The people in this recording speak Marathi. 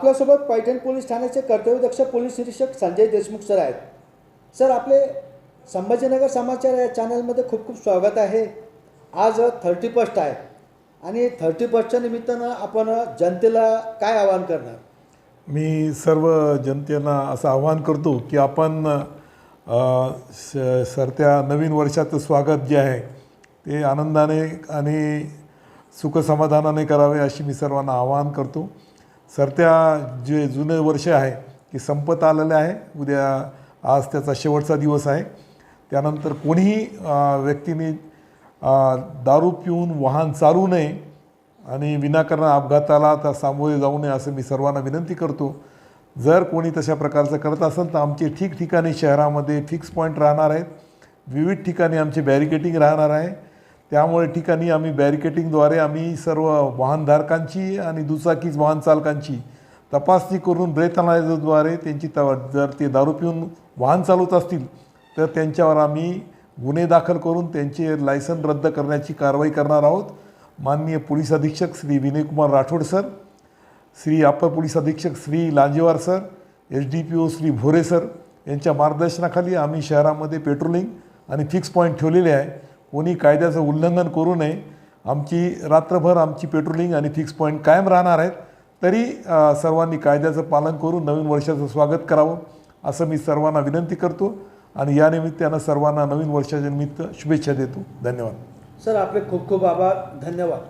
आपल्यासोबत पैठण पोलीस ठाण्याचे कर्तव्यदक्ष पोलीस निरीक्षक संजय देशमुख सर आहेत. सर आपले संभाजीनगर समाचार या चॅनलमध्ये खूप खूप स्वागत आहे. आज थर्टी फर्स्ट आहे आणि थर्टी फर्स्टच्या निमित्तानं आपण जनतेला काय आवाहन करणार? मी सर्व जनतेला असं आवाहन करतो की आपण सरत्या नवीन वर्षाचं स्वागत जे आहे ते आनंदाने आणि सुखसमाधानाने करावे अशी मी सर्वांना आवाहन करतो. सरत्या जे जुने वर्ष आहे की संपत आलेलं आहे उद्या आज त्याचा शेवटचा दिवस आहे. त्यानंतर कोणीही व्यक्तीने दारू पिऊन वाहन चालू नये आणि विनाकारण अपघाताला त्या सामोरे जाऊ नये असं मी सर्वांना विनंती करतो. जर कोणी तशा प्रकारचं करत असेल तर आमचे ठिकठिकाणी शहरामध्ये फिक्स पॉईंट राहणार आहेत. विविध ठिकाणी आमचे बॅरिकेटिंग राहणार आहे. त्यामुळे ठिकाणी आम्ही बॅरिकेटिंगद्वारे आम्ही सर्व वाहनधारकांची आणि दुचाकी वाहन चालकांची तपासणी करून ब्रेथ अनालायझरद्वारे त्यांची त जर ते दारू पिऊन वाहन चालवत असतील तर त्यांच्यावर आम्ही गुन्हे दाखल करून त्यांचे लायसन रद्द करण्याची कारवाई करणार आहोत. माननीय पोलीस अधीक्षक Shri Vinaykumar Rathod sir Shri upper police अधीक्षक Shri Lanjewar sir H D P O Shri Bhore sir यांच्या मार्गदर्शनाखाली आम्ही शहरामध्ये पेट्रोलिंग आणि फिक्स पॉईंट ठेवलेले आहे. कोणी कायद्याचं उल्लंघन करू नये. आमची रात्रभर आमची पेट्रोलिंग आणि फिक्स पॉईंट कायम राहणार आहेत. तरी सर्वांनी कायद्याचं पालन करून नवीन वर्षाचं स्वागत करावं असं मी सर्वांना विनंती करतो आणि या निमित्तानं सर्वांना नवीन वर्षाच्या निमित्त शुभेच्छा देतो. धन्यवाद. सर आपले खूप खूप आभार. धन्यवाद.